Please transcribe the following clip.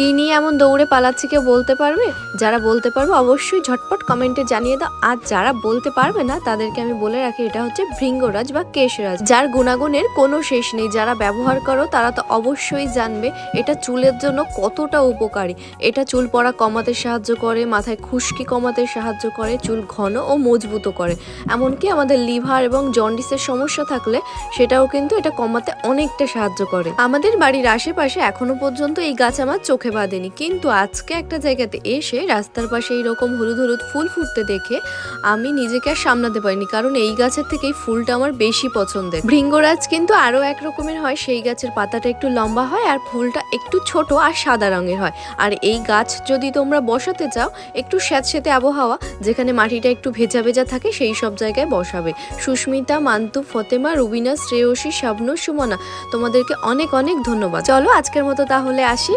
কি নিয়ে এমন দৌড়ে পালাচ্ছি কেউ বলতে পারবে? যারা বলতে পারবে অবশ্যই ঝটপট কমেন্টে জানিয়ে দাও। আর যারা বলতে পারবে না, তাদেরকে আমি বলে রাখি, এটা হচ্ছে ভৃঙ্গরাজ বা কেশরাজ। যার গুণাগুণের কোনো শেষ নেই। যারা ব্যবহার করো, তারা তো অবশ্যই জানবে এটা চুলের জন্য কতটা উপকারী। এটা চুল পড়া কমাতে সাহায্য করে, মাথায় খুশকি কমাতে সাহায্য করে, চুল ঘন ও মজবুত করে। এমনকি আমাদের লিভার এবং জন্ডিসের সমস্যা থাকলে সেটাও কিন্তু এটা কমাতে অনেকটা সাহায্য করে। আমাদের বাড়ির আশেপাশে এখনও পর্যন্ত এই গাছ আমার চোখে বাঁধেনি। কিন্তু আজকে একটা জায়গাতে এসে রাস্তার পাশে এইরকম হলুদ হলুদ ফুল ফুটতে দেখে আমি নিজেকে আর সামলাতে পারিনি। কারণ এই গাছের থেকে এই ফুলটা আমার বেশি পছন্দের। ভৃঙ্গরাজ কিন্তু আরও এক রকমের হয়। সেই গাছের পাতাটা একটু লম্বা হয় আর ফুলটা একটু ছোট আর সাদা রঙের হয়। আর এই গাছ যদি তোমরা বসাতে চাও, একটু স্যাঁতস্যাঁতে আবহাওয়া, যেখানে মাটিটা একটু ভেজা ভেজা থাকে, সেই সব জায়গায় বসাবে। সুস্মিতা, মান্তু, ফতেমা, রুবিনা, শ্রেয়সী, শাবনু, সুমনা, তোমাদেরকে অনেক অনেক ধন্যবাদ। চলো আজকের মতো তাহলে আসি।